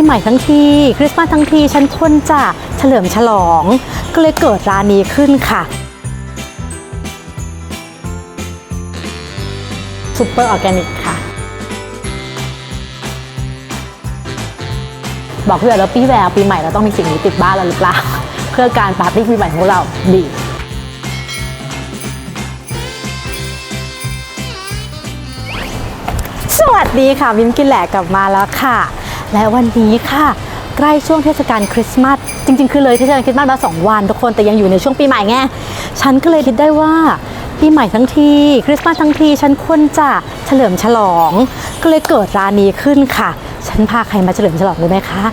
ปีใหม่ทั้งทีคริสต์มาสทั้งทีฉันควรจะเฉลิมฉลอง ก็เลยเกิดร้านนี้ขึ้นค่ะซูเปอร์ออร์แกนิกค่ะ บอกพี่แววแล้วพี่แววปีใหม่เราต้องมีสิ่งนี้ติดบ้านเราหรือเปล่า เพื่อการปาร์ตี้ปีใหม่ของเราดีสวัสดีค่ะวิมกินแหลกกลับมาแล้วค่ะ และวันนี้ค่ะ ใกล้ช่วงเทศกาลคริสต์มาสจริง ๆ คือเลยเทศกาลคริสต์มาสมาสองวันทุกคนแต่ยังอยู่ในช่วงปีใหม่ไงฉันก็เลยคิดได้ว่าปีใหม่ทั้งทีคริสต์มาสทั้งทีฉันควรจะเฉลิมฉลอง ก็เลยเกิดร้านนี้ขึ้นค่ะ ฉันพาใครมาเฉลิมฉลองรู้ไหมคะ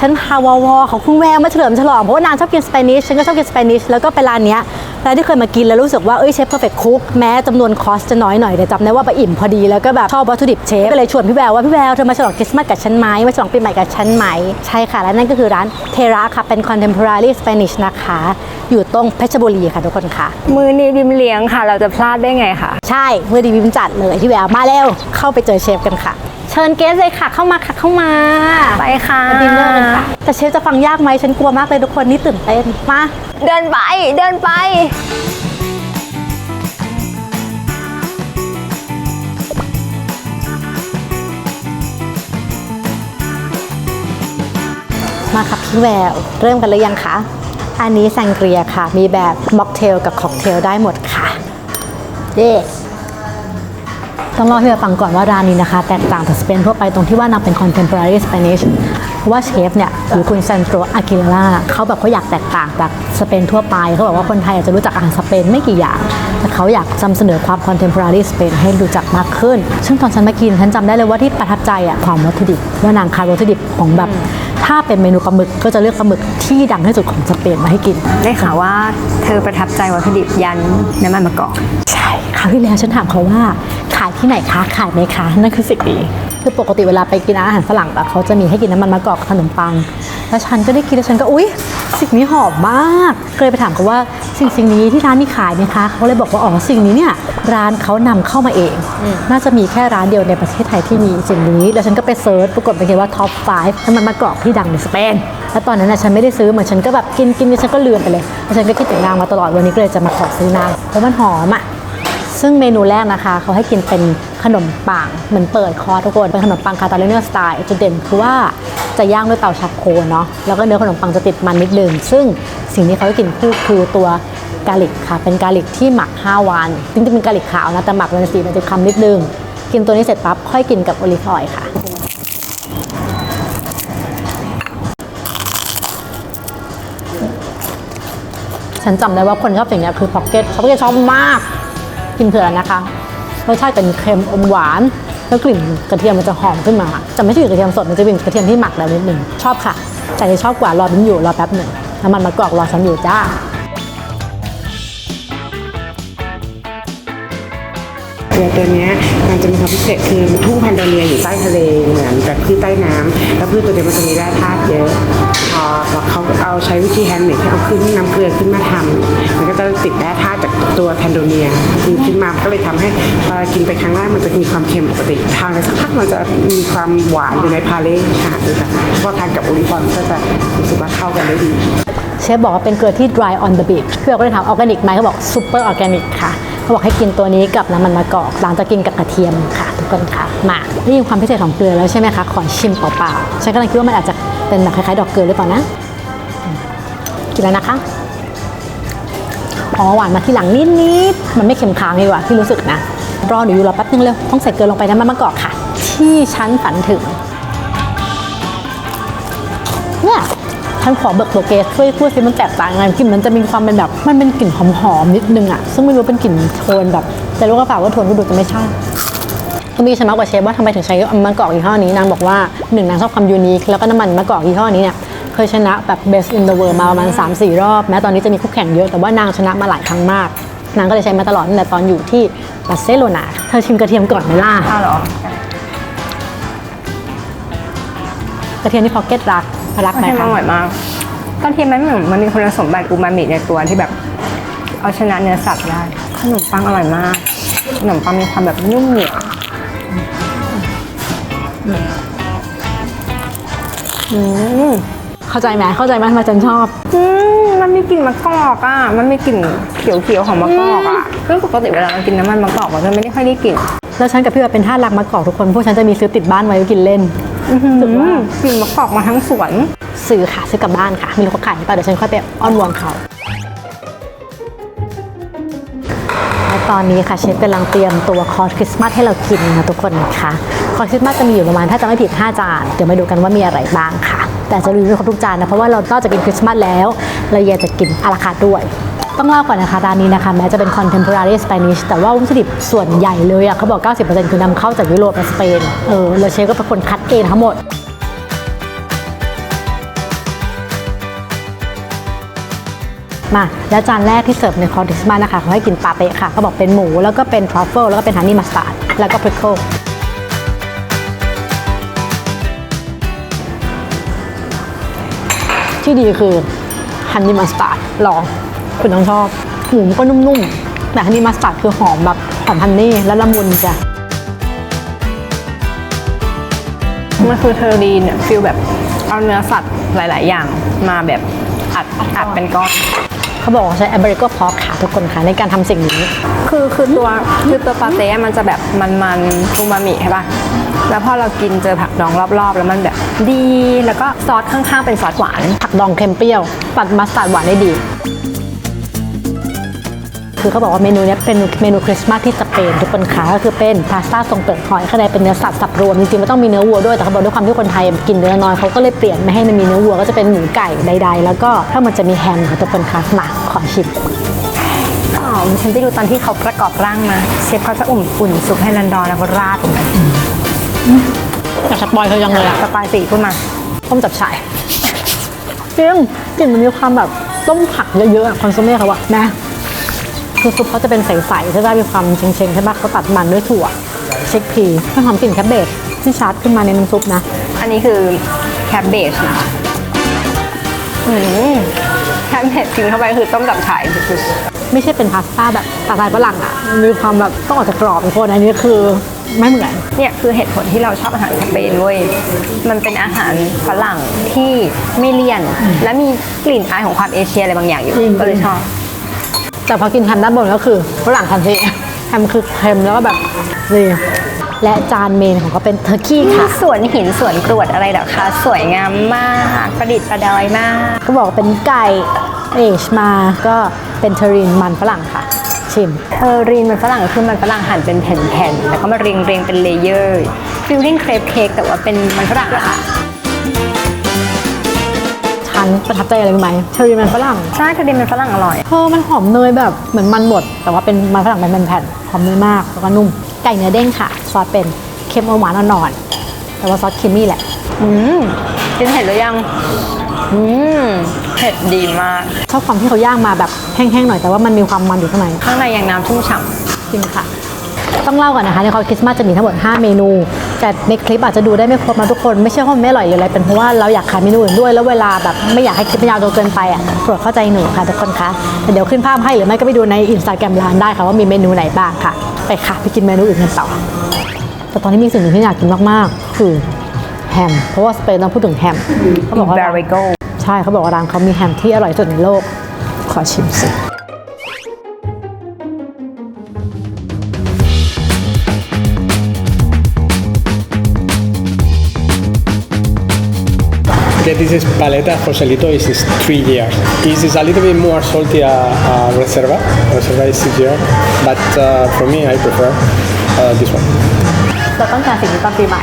ฉันพาวอวอของคุณแววมาเฉลิมฉลองเพราะว่านางชอบกินสเปนิชฉันก็ชอบกินสเปนิชแล้วก็ไปร้านเนี้ยร้านที่เคยมากินแล้วรู้สึกว่าเอ้ยเชฟเพอร์เฟคคุกแม้จำนวนคอสจะน้อยหน่อยแต่จำได้ว่าไปอิ่มพอดีแล้วก็แบบชอบวัตถุดิบเชฟก็เลยชวนพี่แววว่าพี่แววเธอมาฉลองคริสต์มาสกับฉันไหมมาฉลองปีใหม่กับฉันไหมใช่ค่ะและนั่นก็คือร้านเทราค่ะเป็น contemporary Spanish นะคะ อยู่ตรงเพชรบุรีค่ะทุกคนค่ะ มือนี้บิมเลี้ยงค่ะ เราจะพลาดได้ไงคะใช่มือดีวิมจัดเลยพี่แววมาเร็วเข้าไปเจอเชฟกันค่ะ เชิญเกสเลยค่ะเข้ามาค่ะเข้ามาไปค่ะมาดินเนอร์กันค่ะแต่เชฟจะฟังยากไหมฉันกลัวมากเลยทุกคนนี่ตื่นเต้นมาเดินไปเดินไปมาค่ะพี่แววเริ่มกันเลยยังคะ อันนี้แซงเกรียค่ะ มีแบบม็อกเทลกับค็อกเทลได้หมดค่ะ เย้ ต้องเล่าให้เราฟังก่อนว่าร้านนี้นะคะ แตกต่างจากสเปนทั่วไปตรงที่ว่านางเป็น contemporary Spanish เพราะว่าเชฟเนี่ยหรือคุณเซนโตรอากิล่าเขาแบบเขาอยากแตกต่างจากสเปนทั่วไป เขาบอกว่าคนไทยอาจจะรู้จักอาหารสเปนไม่กี่อย่าง แต่เขาอยากนำเสนอความ contemporary สเปนให้รู้จักมากขึ้น ซึ่งตอนฉันมากินฉันจำได้เลยว่าที่ประทับใจอะความวัตถุดิบ ว่านางคายวัตถุดิบของแบบถ้าเป็นเมนูปลาหมึกก็จะเลือกปลาหมึกที่ดังที่สุดของสเปนมาให้กิน ได้ข่าวว่าเธอประทับใจวัตถุดิบยันน้ำมันมะกอก คราวที่แล้วฉันถามเขาว่าขายที่ไหนคะขายไหมคะนั่นคือสิ่งดีคือปกติเวลาไปกินอาหารฝรั่งแบบเขาจะมีให้กินน้ำมันมะกอกกับขนมปัง แล้วฉันก็ได้กินแล้วฉันก็อุ๊ยสิ่งนี้หอมมากก็เลยไปถามเขาว่าสิ่งสิ่งนี้ที่ร้านนี้ขายไหมคะเขาเลยบอกว่าอ๋อสิ่งนี้เนี่ยร้านเขานำเข้ามาเอง น่าจะมีแค่ร้านเดียวในประเทศไทยที่มีสิ่งนี้แล้วฉันก็ไปเซิร์ชปรากฏไปเห็นว่าท็อป5น้ำมันมะกอกที่ดังในสเปนแล้วตอนนั้นน่ะฉันไม่ได้ซื้อเหมือนฉันก็แบบกินกินแล้วฉันก็ลืมไปเลยแล้วฉันก็คิดถึงนางมาตลอดวันนี้ก็เลยจะมาขอซื้อนางเพราะมันหอมอะ ซึ่งเมนูแรกนะคะเขาให้กินเป็นขนมปังเหมือนเปิดคอทุกคนเป็นขนมปังคาตาเลเนอร์สไตล์จุดเด่นคือว่าจะย่างด้วยเตาชักโคเนาะแล้วก็เนื้อขนมปังจะติดมันนิดนึงซึ่งสิ่งที่เขาให้กินคู่คือตัวกาลิกค่ะ เป็นกาลิกที่หมัก 5 วันจริงๆเป็นกาลิกขาวนะแต่หมักวันสีมันจะคำนิดนึง กินตัวนี้เสร็จปั๊บค่อยกินกับโอลิฟออยล์ค่ะฉันจำได้ว่าคนชอบสิ่งนี้คือพ็อกเก็ตพ็อกเก็ตชอบมาก กินเผื่อนะคะรสชาติเป็นเค็มอมหวานแล้วกลิ่นกระเทียมมันจะหอมขึ้นมา จะไม่ใช่กลิ่นกระเทียมสดมันจะเป็นกระเทียมที่หมักแล้วนิดหนึ่งชอบค่ะ แต่จะชอบกว่ารอบินอยู่รอแป๊บหนึ่งน้ำมันมะกอกรอฉันอยู่จ้า ตัวตัวนี้มันจะมีความพิเศษคือทุ่งแพนโดเนียอยู่ใต้ทะเลเหมือนแบบพืชใต้น้ำแล้วพืชตัวเดียวมันจะมีแร่ธาตุเยอะพอเขาเอาใช้วิธีแฮนด์เมดที่เอาขึ้นน้ำเกลือขึ้นมาทำมันก็จะติดแร่ธาตุจากตัวแพนโดเนียขึ้นมาก็เลยทำให้พอกินไปครั้งแรกมันจะมีความเค็มปกติทานไปสักพักมันจะมีความหวานอยู่ในพาเลทอาหารด้วยกันพอทานกับโอลิฟอนก็จะรู้สึกว่าเข้ากันได้ดีเชฟบอกว่าเป็นเกลือที่ dry on the beach พี่เราก็เลยถามออร์แกนิกไหมเขาบอก super organic ค่ะ เขาบอกให้กินตัวนี้กับน้ำมันมะกอกหลังจากกินกับกระเทียมค่ะ ทุกคนค่ะมานี่คือความพิเศษของเกลือแล้วใช่ไหมคะขอชิมเปล่าๆฉันกำลังคิดว่ามันอาจจะเป็นแบบคล้ายๆดอกเกลือหรือเปล่านะกินแล้วนะคะอ๋อหวานมาทีหลังนิดๆมันไม่เค็มค้างดีกว่าที่รู้สึกนะรอหนูอยู่รอแป๊บนึงเร็วต้องใส่เกลือลงไปน้ำมันมะกอกค่ะ ที่ฉันฝันถึง ฉันขอเบิกตัวเกสช่วยพูดสิมันแตกต่างยังไงกลิ่นมันจะมีความเป็นแบบ มันเป็นกลิ่นหอมๆนิดนึงอะซึ่งไม่รู้เป็นกลิ่นโทนแบบ แต่รู้กระเป๋าว่าโทนก็ดูจะไม่ใช่ก็มีฉันมากกว่าเชฟว่าทำไมถึงใช้มะกอกยี่ห้อนี้นางบอกว่าหนึ่งนางชอบความยูนิคแล้วก็น้ำมันมะกอกยี่ห้อนี้เนี่ยเคยชนะแบบ best in the world มาประมาณ 3-4 รอบ แม้ตอนนี้จะมีคู่แข่งเยอะแต่ว่านางชนะมาหลายครั้งมากนางก็เลยใช้มาตลอดตั้งแต่ตอนอยู่ที่บาร์เซโลนาเธอชิมกระเทียมก่อนไหมล่ะอ้าวเหรอกระเทียมที่พ็อกเก็ตรัก รักกระไหมเทียมคะอร่อยมากกระเทียมมันเหมือนมันมีคุณสมบัติอูมามิในตัวที่แบบ เอาชนะเนื้อสัตว์ได้ขนมปังอร่อยมากขนมปังมีความแบบนุ่มเหนียวอืมเข้าใจไหมเข้าใจไหมทำไมฉันชอบอืมมันมีกลิ่นมะกอกอะ มันมีกลิ่นเขียวๆของมะกอกอะซึ่งปกติเวลาเรากินน้ำมันมะกอกมันจะไม่ได้ค่อยได้กลิ่นแล้วฉันกับพี่ว่าเป็นท่ารักมากอกทุกคนพวกฉันจะมีซื้อติดบ้านไว้กินเล่น รู้สึกว่ากลิ่นมะกอกมาทั้งสวน ซื้อค่ะ ซื้อกลับบ้านค่ะไม่รู้เขาขายหรือเปล่าเดี๋ยวฉันค่อยไปอ้อนวอนเขาและตอนนี้ค่ะเชฟกำลังเตรียมตัวคอร์สคริสต์มาสให้เรากินนะทุกคนนะคะคอร์สคริสต์มาสจะมีอยู่ประมาณถ้าจะไม่ผิด 5 จาน เดี๋ยวมาดูกันว่ามีอะไรบ้างค่ะ แต่จะรีวิวไม่ครบทุกจานนะเพราะว่าเรานอกจากกินคริสต์มาสแล้ว เรายังจะกินอาราคาร์ทด้วย ต้องเล่าก่อนนะคะร้านนี้นะคะแม้จะเป็น contemporary Spanish แต่ว่าวัตถุดิบส่วนใหญ่เลยอะเขาบอก 90%คือนำเข้าจากยุโรปและสเปนเออแล้วเชฟก็เป็นคนคัดเองทั้งหมดมาแล้วจานแรกที่เสิร์ฟในคอร์ดิสมานะคะเขาให้กินปาเต้ค่ะเขาบอกเป็นหมูแล้วก็เป็นทรัฟเฟิลแล้วก็เป็นฮันนี่มัสตาร์ดแล้วก็พริกเกิลที่ดีคือฮันนี่มัสตาร์ดลอง คุณต้องชอบหมูมันก็นุ่มๆ แต่ฮันนี่มัสตาร์ดคือหอมแบบหอมฮันนี่แล้วละมุนจ้ะมันคือเทอร์รีนเนี่ยฟิลแบบเอาเนื้อสัตว์หลาย ๆ อย่างมาแบบอัดอัดเป็นก้อน เขาบอกว่าใช้ a อ b ริโกพอกค่ะทุกคนค่ะในการทำสิ่งนี้ คือคือตัวคือตัวปาเต้มันจะแบบมันๆอูมามิใช่ป่ะแล้วพอเรากินเจอผักดองรอบ ๆ แล้วมันแบบดี แล้วก็ซอสข้าง ๆ เป็นซอสหวาน ผักดองเค็มเปรี้ยว ตัดมัสตาร์ดหวานได้ดี คือเขาบอกว่าเมนูเนี้ยเป็นเมนูคริสต์มาสที่สเปนทุกคนคะก็คือเป็นพาสต้าทรงเปลือกหอยข้างในเป็นเนื้อสัตว์สับรวมจริงๆมันต้องมีเนื้อวัวด้วยแต่เขาบอกด้วยความที่คนไทยกินเนื้อน้อยเขาก็เลยเปลี่ยนไม่ให้มันมีเนื้อวัวก็จะเป็นหมูไก่ใด ๆ แล้วก็ถ้ามันจะมีแฮมค่ะทุกคนคะมาขอชิมอ๋อฉันไปดูตอนที่เขาประกอบร่างมาเชฟเขาจะอุ่นอุ่นซุปให้รันดอนแล้วก็ราดลงไปอยากสปอยเขายังเลยอะสปายสีขึ้นมาต้มจับฉ่ายจริงกลิ่นมันมีความแบบต้มผักเยอะๆอะคอนโซเม่เขาอะนะ คือซุปเขาจะเป็นใสๆใช่ไหมมีความเชงๆใช่ไหมเขาตัดมันด้วยถั่วเช็คพีให้ความกลิ่นแคบเบจที่ชาร์จขึ้นมาในน้ำซุปนะ อันนี้คือแคบเบจนะอืมแคบเบจกินเข้าไปคือต้มจับฉ่ายสุดไม่ใช่เป็นพาสต้าแบบสไตล์ฝรั่งอะมีความแบบต้องออกจากกรอบทุกคนอันนี้คือไม่เหมือนๆเนี่ยคือเหตุผลที่เราชอบอาหารสเปนเว้ยมันเป็นอาหารฝรั่งที่ไม่เลี่ยน และมีกลิ่นอายของความเอเชียอะไรบางอย่างอยู่จริงก็เลยชอบ แต่พอกินแฮมด้านบนก็คือฝรั่งทันทีแฮมคือเค็มแล้วก็แบบนี่และจานเมนของเขาเป็นเทอร์กี้ค่ะสวนหินสวนกรวดอะไรเหรอคะ สวยงามมาก ประดิษฐ์ประดอยมาก ก็บอกว่าเป็นไก่เอชมาก็เป็นเทอรินมันฝรั่งค่ะ ชิมเทอรีนมันฝรั่งคือมันฝรั่งหั่นเป็นแผ่นๆแล้วก็มาเรียงเรียงๆเป็นเลเยอร์ฟิลลิ่งเครปเค้กแต่ว่าเป็นมันฝรั่งอะ ค่ะฉันประทับใจอะไรรู้ไหมเทอรินมันฝรั่งใช่เทอรีนมันฝรั่งอร่อยเออมันหอมเนยแบบเหมือนมันบดแต่ว่าเป็นมันฝรั่งเป็นแผ่นๆหอมเนยมากแล้วก็นุ่มไก่เนื้อเด้งค่ะ ซอสเป็นเค็มอมหวานอ่อนๆแต่ว่าซอสครีมมี่แหละ อืมกินเห็ดหรือยังอืมเผ็ดดีมากชอบความที่เขาย่างมาแบบแห้งๆหน่อยแต่ว่ามันมีความมันอยู่ข้างในข้างในยังน้ำชุ่มฉ่จริงค่ะ ต้องเล่าก่อนนะคะในคอร์สคริสต์มาสจะมีทั้งหมด 5 เมนู แต่ในคลิปอาจจะดูได้ไม่ครบนะทุกคนไม่ใช่ว่ามันไม่อร่อยหรืออะไรเป็นเพราะว่าเราอยากขายเมนูอื่นด้วยแล้วเวลาแบบไม่อยากให้คลิปมันยาวจนเกินไปอะโปรดเข้าใจหนูค่ะทุกคนคะแต่เดี๋ยวขึ้นภาพให้หรือไม่ก็ไปดูในอินสตาแกรมร้านได้ค่ะว่ามีเมนูไหนบ้างค่ะ ไปค่ะไปกินเมนูอื่นกันต่อแต่ตอนนี้มีสิ่งหนึ่งที่อยากกินมากๆ คือแฮมเพราะว่าสเปนต้องพูดถึงแฮมเขาบอกำว่า b a r r i g o ใช่เขาบอกว่าร้านเขามีแฮมที่อร่อยที่สุดในโลกขอชิมสิ Okay, this is paleta Joselito. This is three years. This is a little bit more salty uh, uh, Reserva. Reserva is six years, but uh, for me, I prefer uh, this one. เราต้องการสิ่งนี้ตอนปีใหม่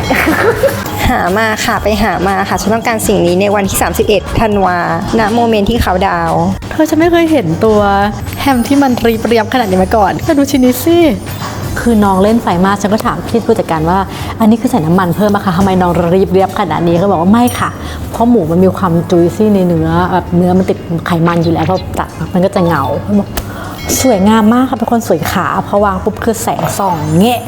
หามาค่ะไปหามาค่ะฉันต้องการสิ่งนี้ในวันที่ 31ธันวาณโมเมนต์ที่เขาดาวน์เธอจะไม่เคยเห็นตัวแฮมที่มันรีบเรียบขนาดนี้มาก่อนแต่ดูชิ้นนี้สิ คือน้องเล่นไฟมากฉันก็ถามพี่ผู้จัดการว่า อันนี้คือใส่น้ำมันเพิ่มอะคะทำไมน้องรีบเรียบขนาดนี้เขาบอกว่าไม่ค่ะ เพราะหมูมันมีความจุยซี่ในเนื้อแบบเนื้อมันติดไขมันอยู่แล้วพอตัดมันก็จะเหงาเขาบอก สวยงามมากค่ะเป็นคนสวยขาพอวางปุ๊บคือแสงส่องเงี้ย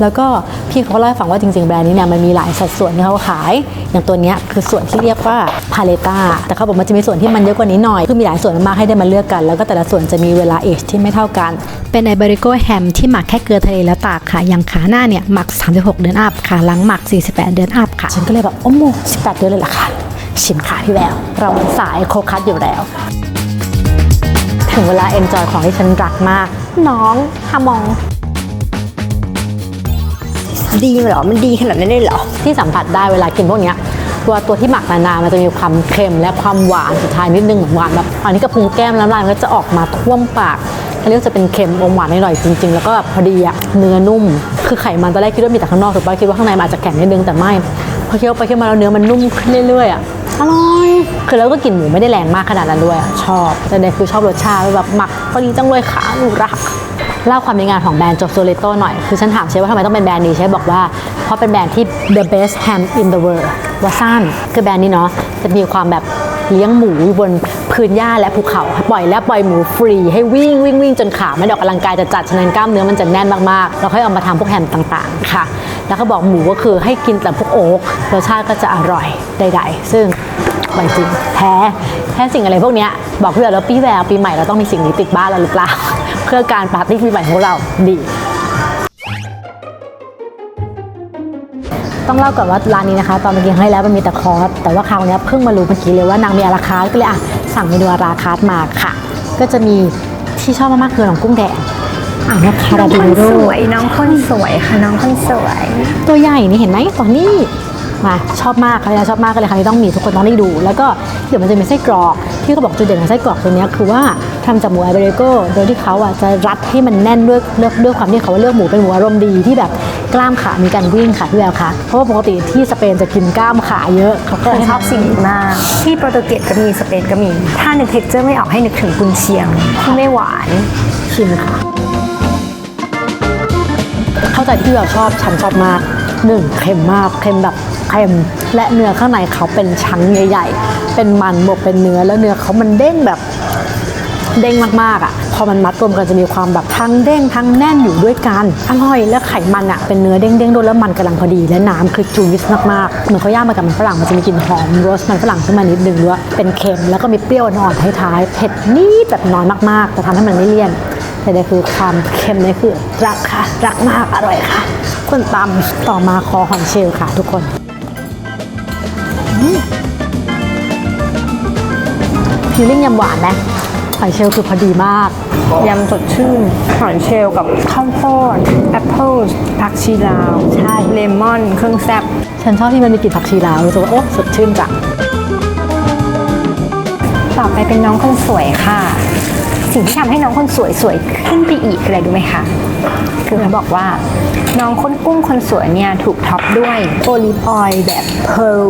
แล้วก็พี่เขาก็เล่าให้ฟังว่าจริงๆแบรนด์นี้เนี่ยมันมีหลายสัดส่วนที่เขาขาย อย่างตัวเนี้ยคือส่วนที่เรียกว่าพาเลต้าแต่เขาบอกมันจะมีส่วนที่มันเยอะกว่านี้หน่อยคือมีหลายส่วนมากให้ได้มาเลือกกัน แล้วก็แต่ละส่วนจะมีเวลาเอชที่ไม่เท่ากัน เป็นไอเบริโกแฮมที่หมักแค่เกลือทะเลแล้วตากค่ะอย่างขาหน้าเนี่ยหมัก 36 เดือนอัพขาหลังหมัก 48 เดือนอัพค่ะฉันก็เลยแบบโอ้โห18 เดือนเลยเหรอคะชิมค่ะพี่แววเราสายโคคัสอยู่แล้ว ถึงเวลาเอนจอยของที่ฉันรักมาก น้องฮามองดีเหรอ มันดีขนาดนั้นเลยเหรอ ที่สัมผัสได้เวลากินพวกเนี้ยตัวตัวที่หมักนานๆมันจะมีความเค็มและความหวานสุดท้ายนิดนึงเหมือนหวานแบบอันนี้กระพุ้งแก้มแล้วลายมันก็จะออกมาท่วมปากอันนี้ก็จะเป็นเค็มอมหวานหน่อยๆจริง ๆ แล้วก็แบบพอดีอะเนื้อนุ่ม คือไขมันตอนแรกคิดว่ามีแต่ข้างนอกถูกป่ะคิดว่าข้างในมันอาจจะแข็งนิดนึงแต่ไม่พอเคี้ยวไปเคี้ยวมาแล้วเนื้อมันนุ่มขึ้นเรื่อยๆอะ อร่อย คือแล้วก็กลิ่นหมูไม่ได้แรงมากขนาดนั้นด้วยอะชอบแต่เนี่ยคือชอบรสชาติแบบหมักพอดีจังเลยค่ะหนูรักเล่าความในงานของแบรนด์โจโซเลโตหน่อย คือฉันถามเชฟว่าทำไมต้องเป็นแบรนด์นี้เชฟบอกว่า เพราะเป็นแบรนด์ที่ the best ham in the world ว่าสั้นคือแบรนด์นี้เนาะจะมีความแบบเลี้ยงหมูอยู่บนพื้นหญ้าและภูเขา ปล่อยและปล่อยหมูฟรี ให้วิ่งวิ่งวิ่งจนขาไม่ได้ออกกำลังกายจะจัดฉะนั้นกล้ามเนื้อมันจะแน่นมากๆแล้วค่อยเอามาทำพวกแฮมต่างๆ ค่ะ แล้วเขาบอกหมูก็คือให้กินแต่พวกโอ๊กรสชาติก็จะอร่อยใดๆ ซึ่ง อร่อยจริงแท้แท้สิ่งอะไรพวกเนี้ยบอกเพื่อนแล้วปีแววปีใหม่เราต้องมีสิ่งนี้ติดบ้านเราหรือเปล่า เพื่อการปาร์ตี้ปีใหม่ของเราดี ต้องเล่าก่อนว่าร้านนี้นะคะ ตอนเมื่อกี้ให้แล้วมันมีแต่คอร์สแต่ว่าคราวเนี้ยเพิ่งมารู้เมื่อกี้เลยว่านางมีอาราคาร์ทก็เลยอะสั่งเมนูอาราคาร์ทมาค่ะ ก็จะมีที่ชอบมากๆคือน้องกุ้งแดงอ่านะคาราบิโรสวยน้องคนสวยค่ะน้องคนสวย ตัวใหญ่นี่เห็นไหมตอนนี้ มาชอบมากครั้งนี้ชอบมากก็เลยครั้งนี้ต้องมีทุกคนต้องได้ดู แล้วก็เดี๋ยวมันจะมีไส้กรอก ที่เขาบอกจุดเด่นของไส้กรอกตัวเนี้ยคือว่าทำจากหมูไอเบริโกโดยที่เขาอะจะรัดให้มันแน่นด้วยเลือกด้วยความที่เขาว่าเลือกหมูเป็นหมูอารมณ์ดีที่แบบกล้ามขามีการวิ่งค่ะพี่แววคะเพราะว่าปกติที่สเปนจะกินกล้ามขาเยอะเขาก็เลยฉันชอบสิ่งนี้มากที่โปรตุเกสก็มีสเปนก็มี ถ้านึกเท็กเจอร์ไม่ออกให้นึกถึงกุนเชียงที่ไม่หวานชิมค่ะเข้าใจที่พี่แววชอบฉันชอบมากหนึ่งเค็มมากเค็มแบบ เค็ม และเนื้อข้างในเขาเป็นชั้นใหญ่ๆ เป็นมันบวกเป็นเนื้อแล้วเนื้อเขามันเด้งแบบเด้งมากๆอะ พอมันมัดรวมกันจะมีความแบบทั้งเด้งทั้งแน่นอยู่ด้วยกัน อร่อยแล้วไขมันอะเป็นเนื้อเด้งๆด้วยแล้วมันกำลังพอดี และน้ำคือจูวิสมากๆ เหมือนเขาย่างมากับมันฝรั่งมันจะมีกลิ่นหอมโรสมันฝรั่งขึ้นมานิดนึงด้วยเป็นเค็มแล้วก็มีเปรี้ยวอ่อนๆท้ายๆเผ็ดนิดแบบน้อยมากๆ แต่ทำให้มันไม่เลี่ยนแต่เนี่ยคือความเค็มเนี่ยคือรักค่ะ รักมากอร่อยค่ะคนตำต่อมาคอหอยเชลล์ค่ะทุกคน ฟีลลิ่งยำหวานไหมหอยเชลล์คือพอดีมาก ยำสดชื่น หอยเชลล์กับข้าวโพดแอปเปิลผักชีลาว ใช่ เลมอน เครื่องแซ่บ ฉันชอบที่มันมีกลิ่นผักชีลาวรู้สึกว่า โอ้สดชื่นจังต่อไปเป็นน้องคนสวยค่ะ สิ่งที่ทำให้น้องคนสวยสวยขึ้นไปอีกคืออะไรรู้ไหมคะคือเขาบอกว่าน้องคนกุ้งคนสวยเนี่ยถูกท็อปด้วยโอลิฟออยล์แบบเพร์ล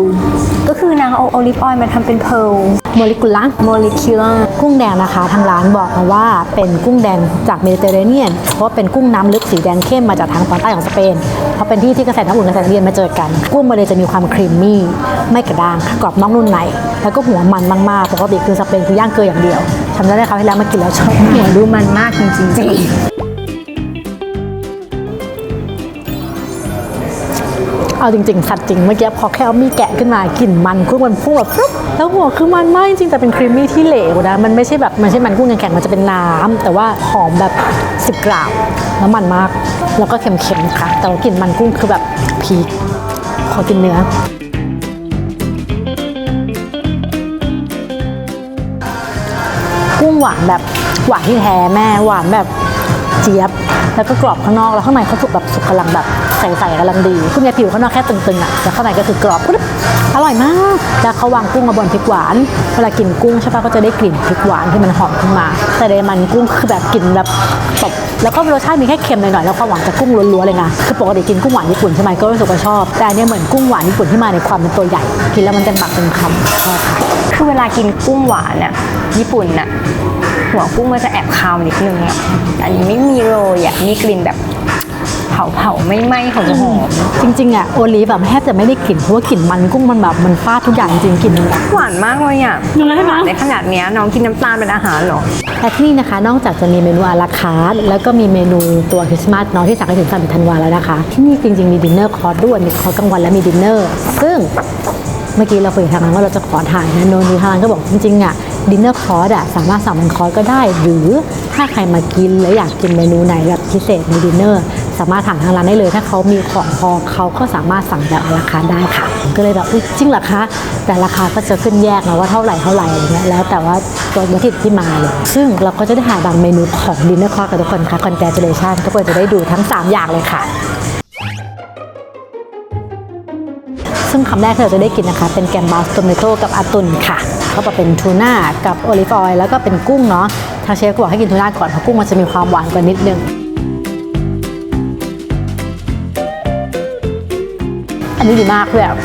ก็คือนางเอาโอลิฟออยล์มาทำเป็นเพร์ลโมเลกุลาร์โมเลกุลาร์กุ้งแดงนะคะทางร้านบอกมาว่าเป็นกุ้งแดงจากเมดิเตอร์เรเนียน เพราะเป็นกุ้งน้ำลึกสีแดงเข้มมาจากทางตอนใต้ของสเปน เพราะเป็นที่ที่กระแสน้ำอุ่นกระแสเย็นมาเจอกัน กุ้งมันเลยจะมีความครีมมี่ไม่กระด้างกรอบนอกนุ่มในแล้วก็หัวมันมากๆปกติคือสเปนคือย่างเกลืออย่างเดียวำได้เลยค่ะที่แล้วมากินแล้วชอบมากหัวดูมันมากจริงๆเอาจริงๆ สัตว์จริงเมื่อกี้พอแค่เอามีดแกะขึ้นมากลิ่นมันกุ้งมันพุ่งแบบฟรุ๊บแล้วหัวคือมันมากจริงๆแต่เป็นครีมมี่ที่เหลวนะมันไม่ใช่แบบมันไม่ใช่มันกุ้งแข็งๆมันจะเป็นน้ำแต่ว่าหอมแบบสิบกราบแล้วมันมาก แล้วก็เค็มๆนะคะแต่ว่ากลิ่นมันกุ้งคือแบบพีคขอกินเนื้อ กุ้งหวานแบบหวานที่แท้แม่หวานแบบเจี๊ยบ แล้วก็กรอบข้างนอกแล้วข้างในเขาสุกแบบสุกกำลังแบบใสๆกำลังดีคุณยายผิวข้างนอกแค่ตึงๆอะแต่ข้างในก็คือกรอบกรึบอร่อยมาก แล้วเขาวางกุ้งมาบนพริกหวานเวลากินกุ้งใช่ปะก็จะได้กลิ่นพริกหวานที่มันหอมขึ้นมา แต่ในมันกุ้งคือแบบกลิ่นแบบตบแล้วก็รสชาติมีแค่เค็มหน่อยๆแล้วความหวานจากกุ้งล้วนๆเลยนะคือปกติกินกุ้งหวานญี่ปุ่นใช่ไหมก็รู้สึกว่าชอบ แต่อันเนี้ยเหมือนกุ้งหวานญี่ปุ่นที่มาในความเป็นตัวใหญ่ กินแล้วมันจะบักเป็นคำชอบค่ะ คือเวลากินกุ้งหวานน่ะญี่ปุ่นน่ะหัวกุ้งมันจะแอบคาวนิดนึงอะอันนี้ไม่มีโรยอะมีกลิ่นแบบเผาเผาๆไม่ไหม้หอมหอมจริงๆอะโอลีฟแบบแทบจะไม่ได้กลิ่นเพราะว่ากลิ่นมันกุ้งมันแบบมันฟาดทุกอย่างจริงๆกลิ่นมันแบบหวานมากเลยอะยังไงคะในขนาดเนี้ยน้องกินน้ำตาลเป็นอาหารเหรอและที่นี่นะคะ นอกจากจะมีเมนูอาราคาร์ทแล้วก็มีเมนูตัวคริสต์มาสเน้องที่สั่งให้ถึง30ธันวาแล้วนะคะ ที่นี่จริงๆมีดินเนอร์คอร์สด้วยมีคอร์สกลางวันและมีดินเนอร์ซึ่ง เมื่อกี้เราคุยกับทางร้านว่าเราจะขอถ่ายนะโนนีทางร้านก็บอกจริงๆอะดินเนอร์คอร์สอะสามารถสั่งเป็นคอร์สก็ได้ หรือถ้าใครมากินแล้วอยากกินเมนูไหนแบบพิเศษในดินเนอร์สามารถถามทางร้านได้เลย ถ้าเขามีของพอเขาก็สามารถสั่งแบบราคาได้ค่ะ ก็เลยแบบจริงเหรอคะแต่ราคาก็จะขึ้นแยกนะว่าเท่าไหร่เท่าไหร่อะไรเงี้ยแล้วแต่ว่าตัววัตถุดิบที่มาเลยซึ่งเราก็จะได้หาบางเมนูของดินเนอร์คอร์กับทุกคนค่ะ congratulation ทุกคนจะได้ดูทั้ง 3 อย่างเลยค่ะ ซึ่งคำแรกที่เราจะได้กินนะคะ เป็นแกมบาสโตเมโต้กับอาตุนค่ะเขาบอกเป็นทูน่ากับโอลิฟออยล์แล้วก็เป็นกุ้งเนาะทางเชฟก็บอกให้กินทูน่าก่อนเพราะกุ้งมันจะมีความหวานกว่านิดนึงอันนี้ดีมากเลยอะ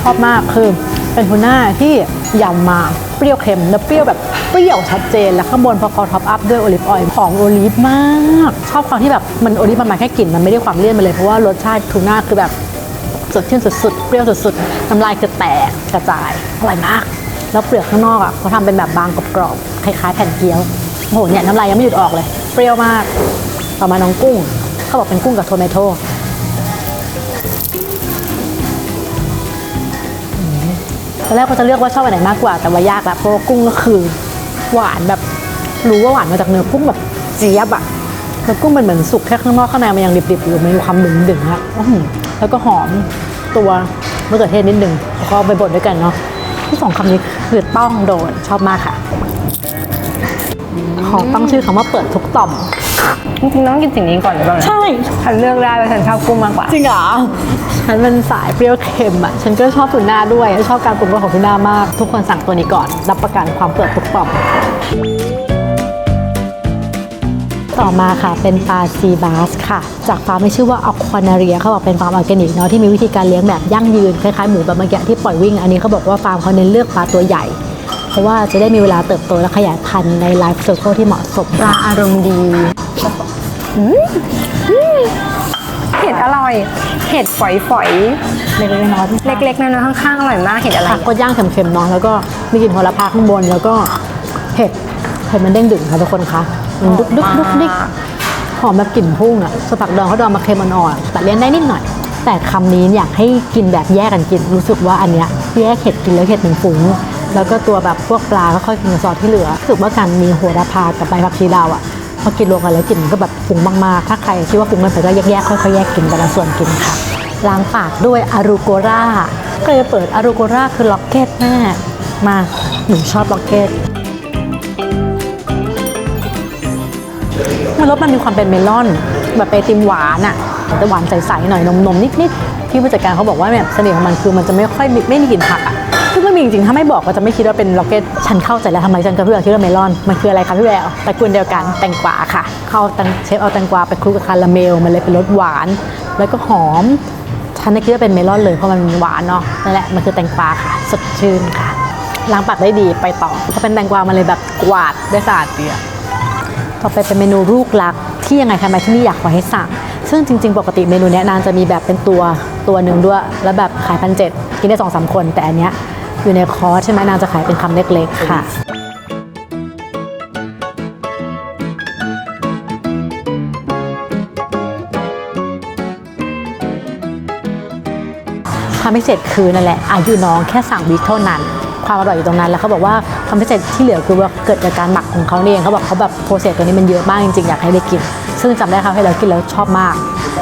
ชอบมากคือ เป็นทูน่าที่ยำมาเปรี้ยวเค็มแล้วเปรี้ยวแบบเปรี้ยวชัดเจน แล้วข้างบนพอเขาท็อปอัพด้วยโอลิฟออยล์หอมโอลิฟมากชอบความที่แบบมันโอลิฟมันมาแค่กลิ่นมันไม่ได้ความเลี่ยนมาเลยเพราะว่ารสชาติทูน่าคือแบบสดชื่นสุดๆ เปรี้ยวสุดๆ น้ำลายคือแตกกระจายอร่อยมาก แล้วเปลือกข้างนอกอะเขาทำเป็นแบบบางกรอบๆคล้ายๆแผ่นเกี๊ยวโอ้โหเนี่ยน้ำลายยังไม่หยุดออกเลย เปรี้ยวมาก ต่อมาน้องกุ้ง เขาบอกเป็นกุ้งกับโทเมโต อนแรกก็จะเลือกว่าชอบอันไหนมากกว่าแต่ว่ายากละเพราะว่ากุ้งก็คือหวานแบบรู้ว่าหวานมาจากเนื้อกุ้งแบบเจี๊ยบอะแล้วกุ้งมันเหมือนสุกแค่ข้างนอกข้างในมันยังดิบๆอยู่มันมีความดึงดึงๆอะอื้อหือแล้วก็หอมตัวมะเขือเทศนิดนึงแล้วก็เอาไปบดด้วยกันเนาะที่สองคำนี้คือต้องโดนชอบมากค่ะขอตั้งชื่อคำว่าเปิดทุกต่อมจริงๆน้องกินสิ่งนี้ก่อนหรือเปล่านะใช่ฉันเลือกได้แล้วฉันชอบกุ้งมากกว่าจริงเหรอ ฉันเป็นสายเปรี้ยวเค็มอะ ฉันก็ชอบทูน่าด้วย ชอบการปรุงรสของทูน่ามาก ทุกคนสั่งตัวนี้ก่อน รับประกันความเปิดทุกต่อมต่อมาค่ะเป็นปลาซีบาสค่ะ จากฟาร์มที่ชื่อว่าอควานาเรียเขาบอกเป็นฟาร์มออร์แกนิกเนาะที่มีวิธีการเลี้ยงแบบยั่งยืนคล้ายๆหมูแบบเมื่อกี้ที่ปล่อยวิ่ง อันนี้เขาบอกว่าฟาร์มเขาเน้นเลือกปลาตัวใหญ่ เพราะว่าจะได้มีเวลาเติบโตและขยายพันธุ์ในไลฟ์สไตล์ที่เหมาะสมปลาอารมณ์ดี อืมอืมเห็ดอร่อย เห็ดฝอยเล็กๆน้อยๆๆเล็กๆน้อยๆข้างๆอร่อยมากเห็ดอะไรผักก็ย่างเค็มๆเนาะแล้วก็มีกลิ่นโหระพาข้างบนแล้วก็เห็ดเห็ดมันเด้งดึงค่ะทุกคนคะมันดุกดุกดุกดิกหอมแบบกลิ่นพุ่งอะสวนผักดองเขาดองมาเค็มอ่อนๆแต่เลี่ยนได้นิดหน่อย แต่คำนี้อยากให้กินแบบแยกกันกินรู้สึกว่าอันเนี้ยแยกเห็ดกินแล้วเห็ดมันฟุ้งแล้วก็ตัวแบบพวกปลาก็ค่อยกินกับซอสที่เหลือรู้สึกว่าการมีโหระพากับใบผักชีลาวอะ พอกินรวมกันแล้วกลิ่นมันก็แบบฟุ้งมากๆ ถ้าใครคิดว่าฟุ้งเกินไปก็แยกๆ ค่อยๆ แยกกินแต่ละส่วนกินค่ะ ล้างปากด้วยอารูโกราก็เลยเปิดอารูโกราคือล็อกเก็ตแม่มาหนูชอบล็อกเก็ตมันรสมันมีความเป็นเมลอน แบบไปติมหวานอะแต่หวานใสๆหน่อยนมๆนิดๆที่ผู้จัดการเขาบอกว่าเนี่ยเสน่ห์ของมันคือมันจะไม่ค่อยไม่มีกลิ่นผักอะ งไม่มีจริงๆ ถ้าไม่บอกก็จะไม่คิดว่าเป็นล็อกเก็ต ฉันเข้าใจแล้วทำไมฉันกับพี่แววคิดว่าเมลอน มันคืออะไรคะพี่แววตระกูลเดียวกันแตงกวาค่ะ เขาเอาเชฟเอาแตงกวาไปคลุกกับคาราเมล มันเลยเป็นรสหวาน แล้วก็หอม ฉันน่คิดว่าเป็นเมลอนเลยเพราะมันหวานเนาะ นั่นแหละ มันคือแตงกวาค่ะ สดชื่นค่ะ ล้างปากได้ดีไปต่อเพราะเป็นแตงกวา มันเลยแบบกวาดได้สะอาดดีอะต่อไปเป็นเมนูลูกรักที่ยังไงคะมาที่นี่อยากขอให้สั่ง ซึ่งจริง ๆ ปกติเมนูเนี้ยนางจะมีแบบเป็นตัวตัวหนึ่งด้วย แล้วแบบขายพันเจ็ดกินได้สองสามคน แต่อันเนี้ย อยู่ในคอร์สใช่ไหมนางจะขายเป็นคำเล็กๆค่ะความพิเศษคือนั่นแหละอายุน้องแค่สั่งวิคเท่านั้น ความอร่อยอยู่ตรงนั้นแล้วเขาบอกว่าความพิเศษที่เหลือคือว่าเกิดจากการหมักของเขาเองเขาบอกเขาแบบโปรเซสตัวนี้มันเยอะมากจริงๆอยากให้ได้กิน ซึ่งจำได้ค่ะให้เรากินแล้วชอบมาก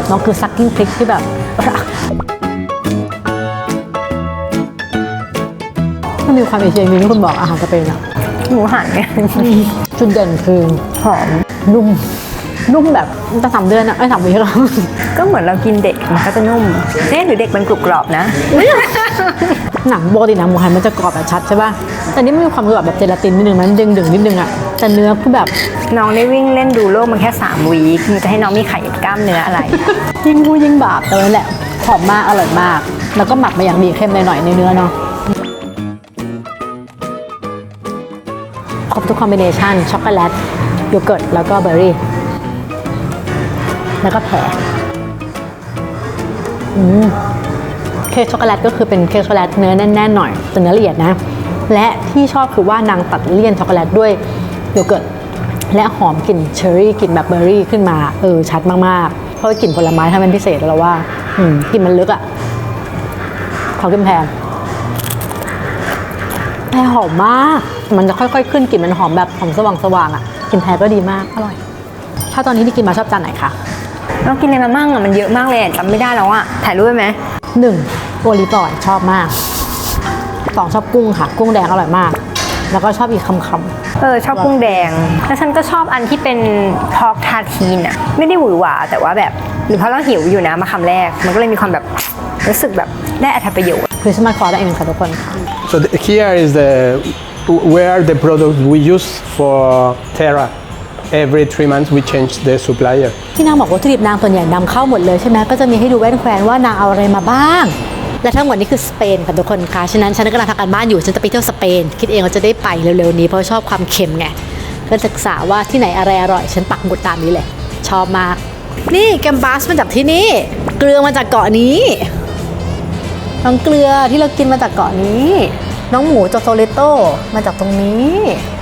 น้องคือซักกิ้งพริกที่แบบ มันมีความเอเชียอย่างที่คุณบอกอาหารสเปนอะหมูหันเนี่ยจุดเด่นคือหอมนุ่มนุ่มแบบตั้งสามเดือนอะไอ้ยสามวีแล้วก็เหมือนเรากินเด็กมันก็จะนุ่มเอ๊ะหรือเด็กมันกรุบกรอบนะ หนังปกติหนังหมูหันมันจะกรอบแบบชัดใช่ป่ะแต่นี่มันมีความกรอบแบบเจลาตินนิดนึงมันดึงดึงๆนิดนึงอะแต่เนื้อคือแบบน้องได้วิ่งเล่นดูโลกมันแค่3วีคมันจะให้น้องมีไข่กล้ามเนื้ออะไร ยิ่งพูดยิ่งบาปแต่นั่นแหละหอมมากอร่อยมาก แล้วก็หมักมาอย่างดีเข้มหน่อยๆในเนื้อเนาะ ครบทุกคอมบิเนชันช็อกโกแลตโยเกิร์ตแล้วก็เบอร์รี่ แล้วก็แผลอืมเค้กช็อกโกแลตก็คือเป็นเค้กช็อกโกแลตเนื้อแน่นๆหน่อยแต่เนื้อละเอียดนะ และที่ชอบคือว่านางตัดเลี่ยนช็อกโกแลตด้วยโยเกิร์ตและหอมกลิ่นเชอร์รี่กลิ่นแบบเบอร์รี่ขึ้นมาเออชัดมากๆ เพราะว่ากลิ่นผลไม้ทำเป็นพิเศษแล้วว่า อืมกลิ่นมันลึกอะ่ะเขอขึ้นแพงแพรหอมมาก มันจะค่อยๆ ขึ้นกลิ่นมันหอมแบบหอมสว่างๆอะ่ะกลิ่นแพรก็ดีมากอร่อย ถ้าตอนนี้ที่กินมาชอบจานไหนคะเรากินอะไรมามั่งอะมันเยอะมากเลยอะจำไม่ได้แล้วอะถ่ายรูปไว้ไหมหนึ่งโอลิฟออยล์ชอบมากสองชอบกุ้งค่ะ กุ้งแดงอร่อยมาก แล้วก็ชอบอีกคำคำเออชอบกุ้งแดง แล้วฉันก็ชอบอันที่เป็นพอกทาทีนอะไม่ได้หวือหวาแต่ว่าแบบหรือเพราะเราหิวอยู่นะมาคำแรก มันก็เลยมีความแบบรู้สึกแบบได้อัธประโยชน์คริสต์มาสคอร์สเองค่ะทุกคนค่ะ So the, here is the were the product we use for Terra. Every three months we change the supplier. ที่นางบอกวัตถุดิบนางส่วนใหญ่นำเข้าหมดเลยใช่ไหมก็จะมีให้ดูแว่นแควนว่านางเอาอะไรมาบ้าง และทั้งหมดนี้คือสเปนค่ะทุกคนค่ะ ฉะนั้นฉันกำลังทำการบ้านอยู่ ฉันจะไปเที่ยวสเปน คิดเองว่าจะได้ไปเร็วๆนี้เพราะชอบความเค็มไงก็ศึกษาว่าที่ไหนอะไรอร่อย ฉันปักหมุดตามนี้เลย ชอบมาก นี่แกมบัสมาจากที่นี่ เกลือมาจากเกาะนี้น้องเกลือที่เรากินมาจากเกาะนี้ น้องหมูจอโซเลโตมาจากตรงนี้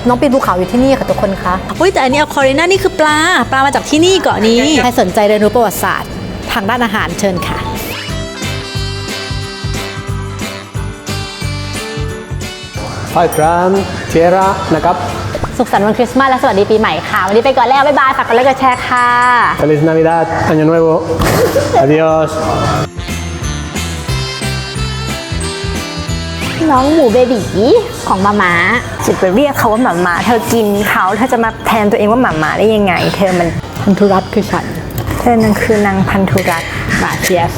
น้องปีนภูเขาอยู่ที่นี่ค่ะทุกคนคะอุ้ยแต่อันนี้อคอริน่านี่คือปลา ปลามาจากที่นี่เกาะนี้ ใครสนใจเรียนรู้ประวัติศาสตร์ ทางด้านอาหารเชิญค่ะ Five gram Terra nakap. สุขสันต์วันคริสต์มาสและสวัสดีปีใหม่ค่ะ วันนี้ไปก่อนแล้ว บ๊ายบาย ฝากกดไลค์กดแชร์ค่ะ Feliz Navidad, Año Nuevo. Adiós. น้องหมูเบบีของมาม่าจะไปเรียกเขาว่าหมาหมาเธอกินเขาเธอจะมาแทนตัวเองว่าหมาหมาได้ยังไง เธอมันพันธุรัตน์คือฉัน เธอนั่นคือนางพันธุรัตน์มาเชียส